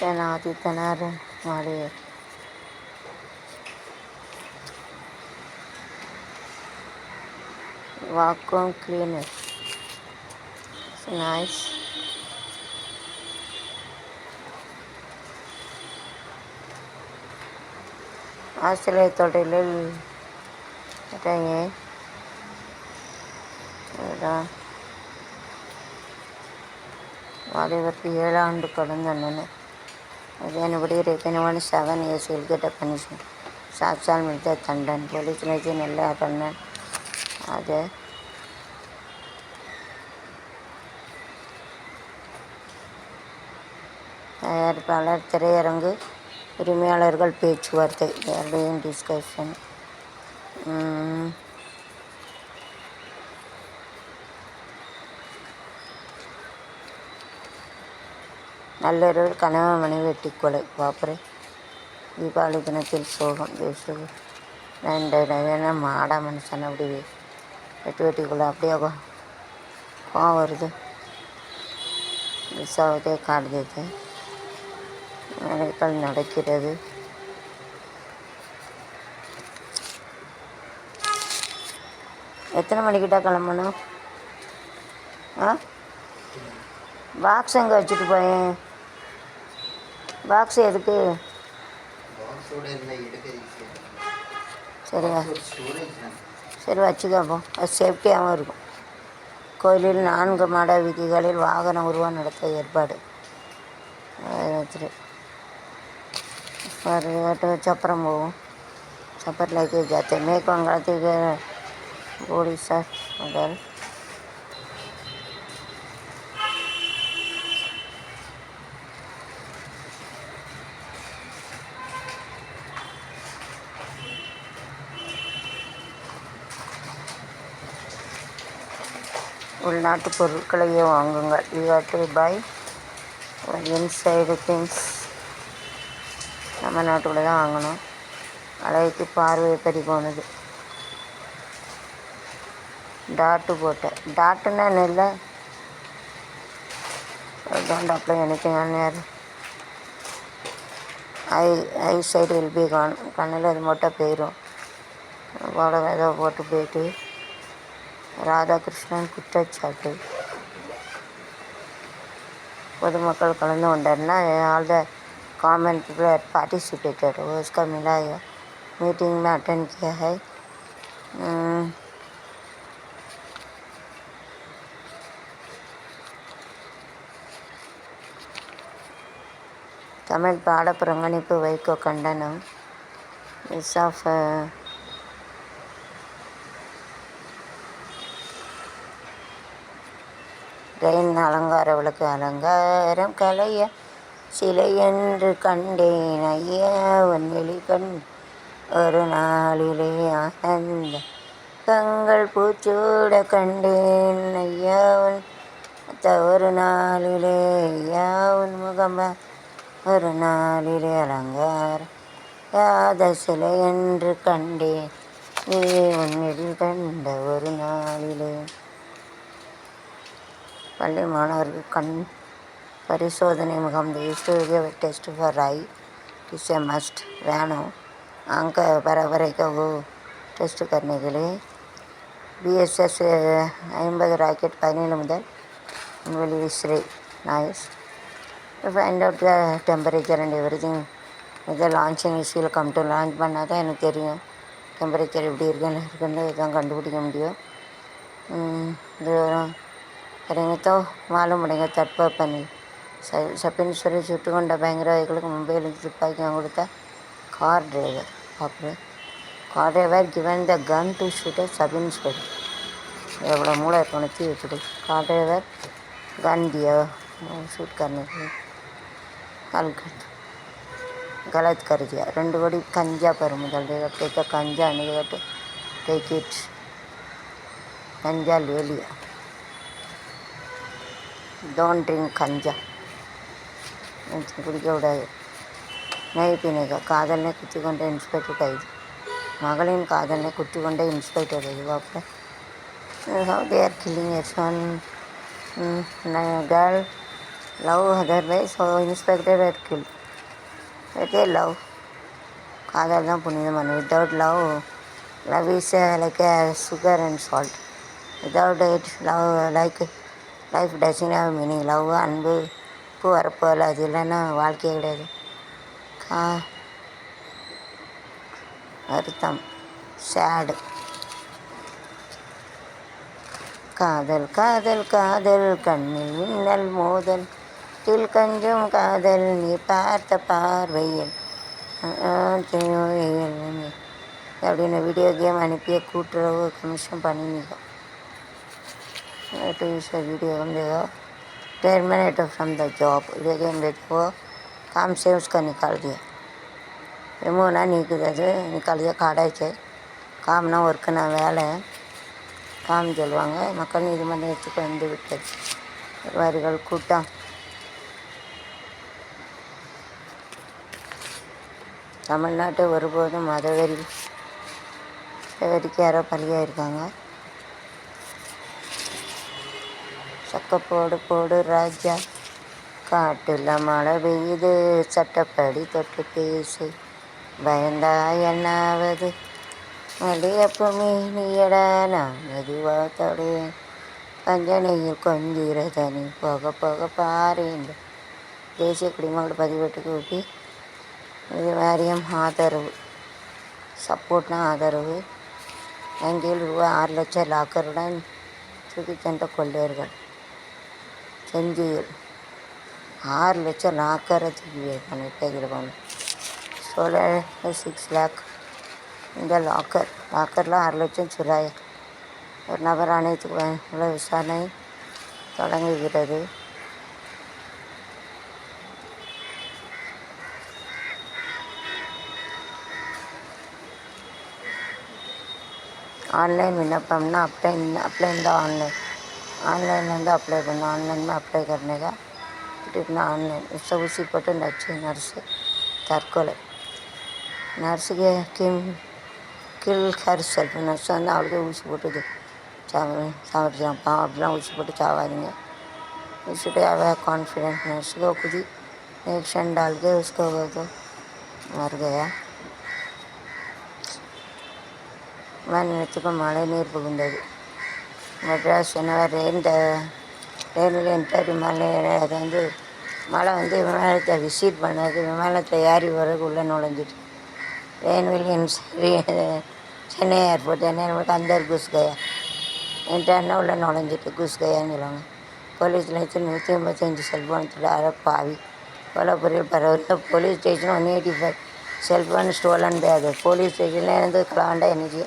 तना ती मारे। Vacuum cleaner nice. आज चले तोड़े ले இருக்காங்க அதுதான் வாலிபருக்கு ஏழாண்டு கடந்த அண்ணன் அதேபடி ரீதனமான சவன் ஏசியில் கேட்ட பனிஷ்மெண்ட் சாப்சால் மித்த தண்டன் போலீஸ் நிலைக்கு நல்லா பண்ணேன். அது. தயாரிப்பாளர் திரையரங்கு உரிமையாளர்கள் பேச்சுவார்த்தை எல்லாரையும் டிஸ்கஷன் நள்ளிரவில் கணவன் மனைவி வெட்டி கொலை பாப்பரே தீபாவளி தினத்தில் சோகம் தேசு நான் ஏன்னா மாடா மனுஷன் அப்படி வெட்டி வெட்டி கொலை. அப்படியே கோவம் வருது. மிஸ் ஆகுது காடுது வேலைகள் நடக்கிறது. எத்தனை மணிக்கிட்ட கிளம்பணும்? ஆ? பாக்ஸ் எங்கே வச்சுட்டு போயேன் பாக்ஸ் எதுக்கு? சரியா சரி வச்சுக்கப்போ அது சேஃப்டியாகவும் இருக்கும். கோயிலில் நான்கு மட விதிகளில் வாகன உருவம் நடத்த ஏற்பாடு. சப்பரம் போகும். சப்பர் லைக்கேஜ் ஆச்சு மேற்கு வங்காளத்துக்கு போலீசார் முதல் உள்நாட்டு பொருட்களையே வாங்குங்கள் you are to buy inside things நம்ம நாட்டுக்குள்ளே தான் வாங்கணும். அழகுக்கு பார்வையை பறி போனது டாட்டு போட்டேன் டாட்டுன்னா என்ன இல்லை don't apply anything on your eye eye side will be gone கண்ணில் அது மட்டும் போயிடும் போட ஏதோ போட்டு போயிட்டு ராதாகிருஷ்ணன் குற்றச்சாட்டு பொதுமக்கள் கலந்து கொண்டாருன்னா all the common people had participated वो उसका मिला है मीटिंग में अटेंड किया है தமிழ் పాట ప్రొంగనిపు வைகோ கண்டனம். మిస్ ఆఫ్ uh, ரெயின் அலங்கார விளக்கு அலங்காரம் கலைய சிலை என்று கண்டேன். ஐயா உன் கண் ஒரு நாளிலே ஆனந்த தங்கள் பூச்சூட கண்டேன். ஐயா உன் ஒரு நாளிலே ஐயா உன் முகம்ப ஒரு நாளில் இறங்கார் யாதசில என்று கண்டேன். நீ கண்ட ஒரு நாளிலே. பள்ளி மாணவர்கள் கண் பரிசோதனை முகம் the test for eye is a must வேணும். அங்கே பரவரைக்கவு டெஸ்ட் கருணைகளே. பிஎஸ்எஸ் ஐம்பது ராக்கெட் பதினேழு முதல் விஸ்ரே நாயஸ் to find out the temperature and everything. The launching is will come to launch பண்ணால் தான் எனக்கு தெரியும் டெம்பரேச்சர் எப்படி இருக்குன்னு இருக்குன்னு தான் கண்டுபிடிக்க முடியும் దూరం రింగ్తో వాళ్ళు ముడిగా తట్టుకోపని సప్పినీశ్వరి చుట్టుకుండ భయంకరవాదికులకు ముంబై నుంచి తుపాకీ కొడతా కార్ డ్రైవర్ అప్పుడు car driver given the gun to shoot sub inspector ఎవడో మూడ కొనిచ్చి ఇప్పుడు కార్ డ్రైవర్ గన్ దియో షూట్ కర్నీకి दिया शूट करने के लिए हल्कट गलत कर दिया రెండు कोड़ी कंजा पर मुदल देगा टेक अ कंजा नहीं टेक इट कंजा ले लिया डोंट ड्रिंक कंजा குடிக்க கூடாது நெய் பிணைக்க காதல்னே குத்தி கொண்ட இன்ஸ்பெக்டர் கைது மகளின் காதலை குத்தி கொண்ட இன்ஸ்பெக்டர் எதிர்பார்ப்பு how they are killing a son mm, girl love otherwise so inspector are killed okay love. காதல் தான் புனிதமான without love love is like a sugar and salt without it love like life doesn't have meaning love அன்பு பூ வரப்போல் அது இல்லைன்னா வாழ்க்கையே கிடையாது. கா வருத்தம் சேடு காதல் காதல் காதல் கண்ணில் மின்னல் மோதல். தில் கஞ்சும் காதல் நீ பார்த்த பார்வையில் அப்படின்னு வீடியோ கேம் அனுப்பிய கூட்டுறவு commission பண்ணினீங்க to use a video game देखो terminated from the job ये गेम देखो काम से उसका निकाल दिया रिमूव ना நீக்குது அது निकाल दिया காடாச்சு காம்னா ஒர்க்குனா வேலை காம் சொல்லுவாங்க மக்கள் நீதிமன்றத்துக்கு வந்து விட்டது நிர்வாகிகள் கூட்டம் தமிழ்நாட்டை ஒருபோதும் மதவெறி மதவெறிக்கு யாரோ பலியாயிருக்காங்க சக்க போடு போடு ராஜா. காட்டுல மழை பெய்யுது சட்டப்படி தொட்டு பேசு. பயந்தா என்னாவது மல்லிகைப்பூ நீயடா நான் மெதுவாக தொடுவேன். பஞ்சனையில் கொஞ்சிற தனி போக போக இந்த தேசிய குடிமக்கள் பதிவேட்டுக்கு ஊட்டி இது வாரியம் ஆதரவு சப்போர்ட்னா ஆதரவு. வங்கியில் ரூபாய் ஆறு லட்சம் லாக்கருடன் தூக்கிச் சென்ற கொள்ளையர்கள். செஞ்சியில் ஆறு லட்சம் லாக்கரை தூக்கி வைப்பாங்க போகணும் சோழ சிக்ஸ் லேக் இந்த லாக்கர் லாக்கரில் ஆறு லட்சம் சுராய ஒரு நபர் அனைத்துக்கு உள்ள விசாரணை தொடங்குகிறது. ஆன்லைன் விண்ணப்பம்னா அப்ளைன் அப்ளைன் தான் ஆன்லைன் ஆன்லைனில் வந்து அப்ளை பண்ண. ऑनलाइन में अप्लाई करने का टिकना ऑनलाइन उससे उसी बटन अच्छी नर्स தற்கொலை. நர்ஸுக்கு கிம் கில் ஹேர் செல்ஃப் நர்ஸ் வந்து அவளுக்கே ஊசி போட்டுது சாவு சாப்பிட்றாப்பா அப்படிலாம் ஊசி போட்டு சாவாதீங்க. இசுட்டு அவ கான்ஃபிடென்ட் நர்ஸுக்கு குதி नेक्स्ट डाल के उसको वो వాడిని వచ్చి మళ్ళీ నీరు పుగిండదు மெட்ராஸ் என்னவர் இந்த ரயில்வே இன்டர்வியூ மலை அது வந்து மழை வந்து விமானத்தை விசிட் பண்ணது விமானத்தை ஏறி வரக்கு உள்ளே நுழைஞ்சிட்டு. ரெயின்வேலியன் சென்னை ஏர்போர்ட் சென்னை ஏர்போர்ட் அந்த குஸ்கயா. என்கிட்ட உள்ளே நுழைஞ்சிட்டு குஸ்கயான்னு சொல்லுவாங்க. போலீஸ் ஸ்டேஷன் நூற்றி ஐம்பத்தஞ்சு செல்ஃபோனத்தில் அறப்பாவி கொலப்புரியில் பரவாயில்ல police station one eighty five cellphone stolen back police ஸ்டேஷனில் இருந்து கலாண்டா எனர்ஜி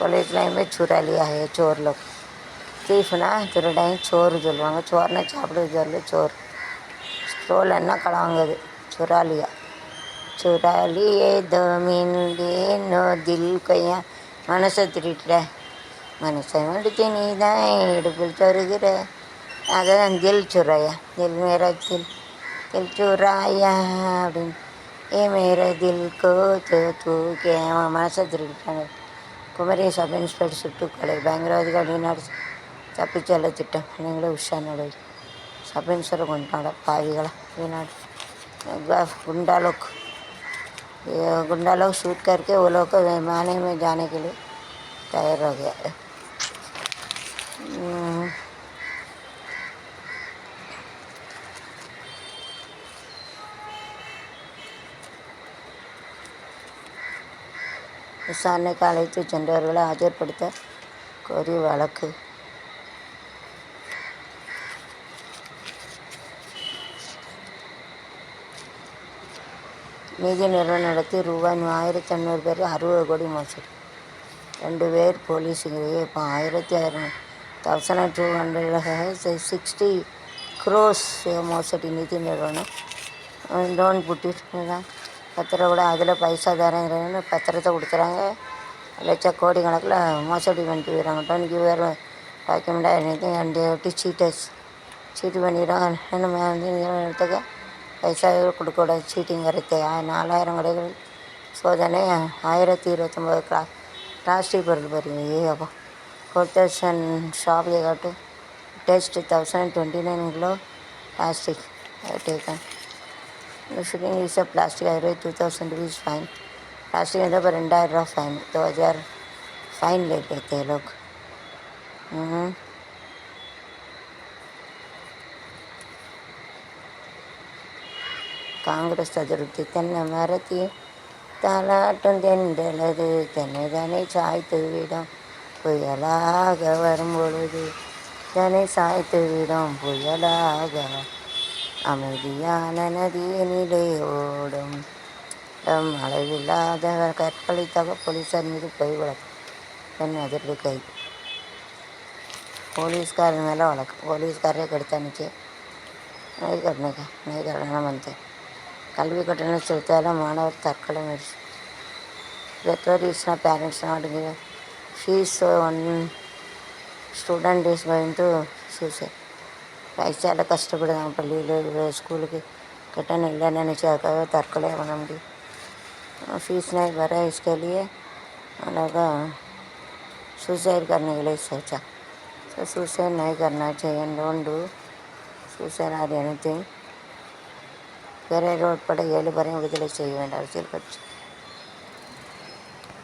காலேஜ் போய் சுராலியாக சோர் லோக் தீஃப்னா திருடாயும் சோறு சொல்லுவாங்க. சோறுனா சாப்பிடுறது சொல்லு சோறு. சோலன்னா கலவாங்குது? சுராலியா சுராலியே தோமின்லே நோ தில் கொய்யா. மனசை திருட்டுற. மனசை முடிச்சு நீ தான் இடுப்பில் சொருகிற அதான் தில் சுராயா தில் மேரா தில் சுராயா அப்படின்னு. ஏ மேரா தில் கோ தூக்கி அவன் மனசை திருட்டுறாங்க குமரி சப் இன்ஸ்பெக்டர் சுட்டுக்கொலை பயங்கரவாதிகள் வெளிநாடு தப்பிச்செல்ல திட்டம் நீங்களே உஷா நடுவு சப் இன்ஸ்பெக்டர் கொண்டாட பாவிகளா வெளிநாடு गुंडा लोग ये गुंडा लोग शूट करके वो लोग को विमाने में जाने के लिए तैयार हो गया விசாரணைக்கு அழைத்து சென்றவர்களை ஆஜர்படுத்த கோரி வழக்கு. நிதி நிறுவனம் நடத்தி ரூபாய் ஆயிரத்தி ஐநூறு பேர் அறுபது கோடி மோசடி. ரெண்டு பேர் போலீஸுங்கிறது இப்போ ஆயிரத்தி அறுநூறு thousand two hundred sixty crores மோசடி நிதி நிறுவனம். லோன் புட்டிட்டு பத்து ரூபா அதில் பைசா தரேங்கிறேன்னு பத்திரத்தை கொடுத்துறாங்க லட்ச கோடி கணக்கில் மோசடி பண்ணி போயிடறாங்க. டொனிக்கு வேறு வைக்க முடியாது எனக்கும் அண்டு விட்டு சீட்டர்ஸ் சீட்டு பண்ணிடுறாங்க. நம்ம வந்து இடத்துக்கு? பைசா கொடுக்கக்கூடாது சீட்டுங்கிறது நாலாயிரம் கடைகள். சோதனை ஆயிரத்தி இருபத்தொம்போது கிளா பிளாஸ்டிக் பொருள் பாருங்க. ஏப்பா ஃபோர் தௌசண்ட் ஷாப்பில் காட்டு taste thousand twenty nine kilo plastic taken இந்த ஷிப்பிங் யூஸ் ஆஃப் பிளாஸ்டிக் ஆயிரம் two thousand rupees fine plastic नहीं था पर ரெண்டாயிரம் ரூபா फ़ाइन दो हज़ार फ़ाइन ले लेते हैं लोग காங்கிரஸ் அதிருப்தி தென்னை மரத்தில் தாலாட்டம் தெண்டலது தென்னை தானே சாய்த்து விடும் புயலாக வரும் பொழுது தன்னை சாய்த்து விடும் புயலாக அமைதியான நதியினிலே ஓடும். தம் அளவில்லாதவர் கற்பழித்தக போலீஸார் மீது பொய் வழக்கு பெண் அதிர்வு கைது போலீஸ்காரன் மேலே வழக்கு. போலீஸ்காரே கெடுத்தானுச்சு நகை கட்டணுக்கா நகை கட்டணம் வந்து கல்வி கட்டணம் செலுத்தாத மாணவர் தற்கொலை முயற்சி. பெற்றோர் இஸ்னா parents not fees one student is going to suicide കഴിച്ചാലും കഷ്ടപ്പെടുകയാണ് स्कूल की कटन लेना नहीं चाहता फ़ीस नहीं भरा इसके लिए अलग सुसाइड करने के लिए सोचा तो सुसाइड नहीं करना चाहिए don't do suicide or anything వేరే रोड పడే ఏళ్ళు భరించలే చేయవండి चाहिए